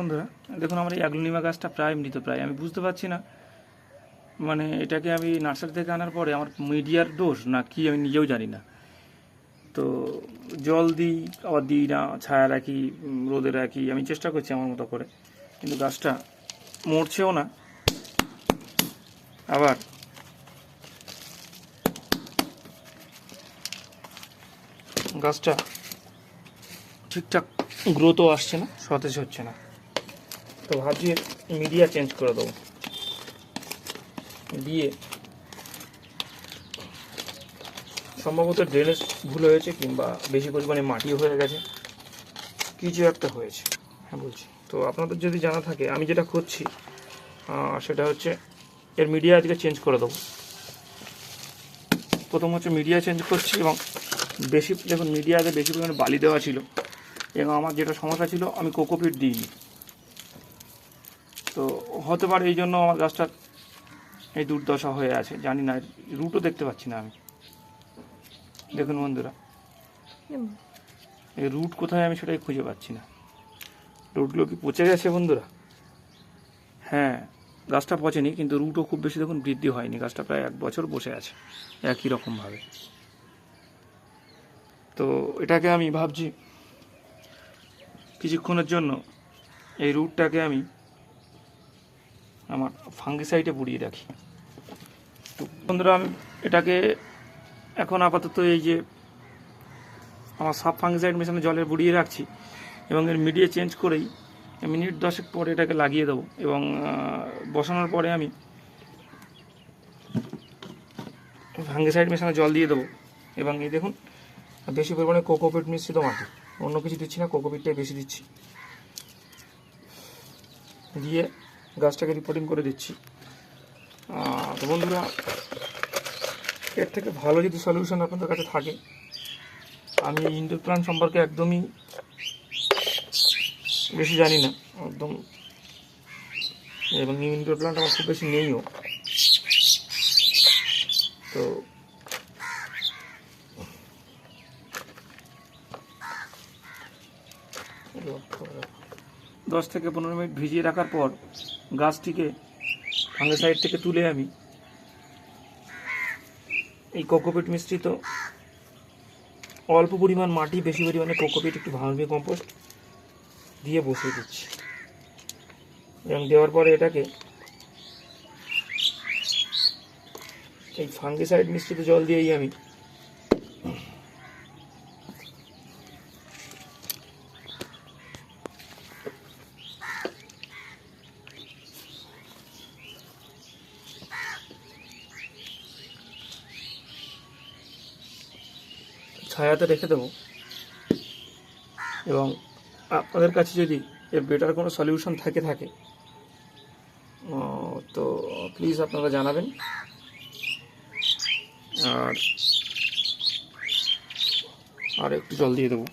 বন্ধুরা, দেখুন আমার এই অ্যাগ্লোনিমা গাছটা প্রায় মৃত প্রায়। আমি বুঝতে পারছি না। মানে এটাকে আমি নার্সারি থেকে আনার পরে আমার মিডিয়ার দোষ না কি আমি নিজেও জানি না। তো জল দিই আবার দিই না, ছায়া রাখি রোদে রাখি, আমি চেষ্টা করছি আমার মতো করে। কিন্তু গাছটা মরছেও না। আবার গাছটা ঠিকঠাক গ্রোথও আসছে না, সতেজ হচ্ছে না। তো ভাবছি মিডিয়া চেঞ্জ করে দেবো। দিয়ে সম্ভবত ড্রেনেজ ভুল হয়েছে কিংবা বেশি পরিমাণে মাটি হয়ে গেছে। কিছু একটা হয়েছে হ্যাঁ বলছি। তো আপনাদের যদি জানা থাকে আমি যেটা আহ, সেটা হচ্ছে এর মিডিয়া আজকে চেঞ্জ করে দেবো। প্রথম হচ্ছে মিডিয়া চেঞ্জ করছি এবং বেশি দেখুন মিডিয়াতে বেশি পরিমাণে বালি দেওয়া ছিল এবং আমার যেটা সমস্যা ছিল আমি কোকোপিট দিইনি। তো হতে পারে এই জন্য আমার গাছটার এই দুর্দশা হয়ে আছে জানি না রুটও দেখতে পাচ্ছি না আমি। দেখুন বন্ধুরা এই রুট কোথায় আমি সেটাই খুঁজে পাচ্ছি না। রুটগুলো কি পচে গেছে বন্ধুরা? হ্যাঁ গাছটা পচেনি কিন্তু রুটও খুব বেশি দেখুন বৃদ্ধি হয়নি গাছটা প্রায় এক বছর বসে আছে একই রকমভাবে। তো এটাকে আমি ভাবছি কিছুক্ষণের জন্য এই রুটটাকে আমি আমার ফাঙ্গিসাইডে বুড়িয়ে রাখি। তো বন্ধুরা, আমি এটাকে এখন আপাতত এই যে আমার সাব ফাঙ্গিসাইড মেশানো জলে বুড়িয়ে রাখছি এবং এর মিডিয়া চেঞ্জ করেই মিনিট দশেক পরে এটাকে লাগিয়ে দেবো এবং বসানোর পরে আমি ফাঙ্গিসাইড মেশানো জল দিয়ে দেবো। এবং এই দেখুন বেশি পরিমাণে কোকোপিট মিশ্রিত মাটি অন্য কিছু দিচ্ছি না, কোকোপিটটাই বেশি দিচ্ছি। দিয়ে গাছটাকে রিপোর্টিং করে দিচ্ছি। তো বন্ধুরা, এর থেকে ভালো যদি সলিউশন আপনাদের কাছে থাকে, আমি ইনডোর প্ল্যান্ট সম্পর্কে একদমই বেশি জানি না, একদম এবং ইনডোর প্ল্যান্ট আমার খুব বেশি নেইও। তো দশ থেকে পনেরো মিনিট ভিজিয়ে রাখার পর গাছটিকে ফাঙ্গিসাইড থেকে তুলে আমি এই কোকোপিট মিশ্রিত অল্প পরিমাণ মাটি, বেশি পরিমাণে কোকোপিট, একটু ভাঙবে কম্পোস্ট দিয়ে বসিয়ে দিচ্ছি। এবং দেওয়ার পরে এটাকে এই ফাঙ্গিসাইড মিশ্রিত জল দিয়েই আমি ছায়াতে রেখে দেবো। এবং আপনাদের কাছে যদি এর বেটার কোনো সলিউশন থাকে থাকে তো প্লিজ আপনারা জানাবেন। আর আর একটু জল দিয়ে দেবো।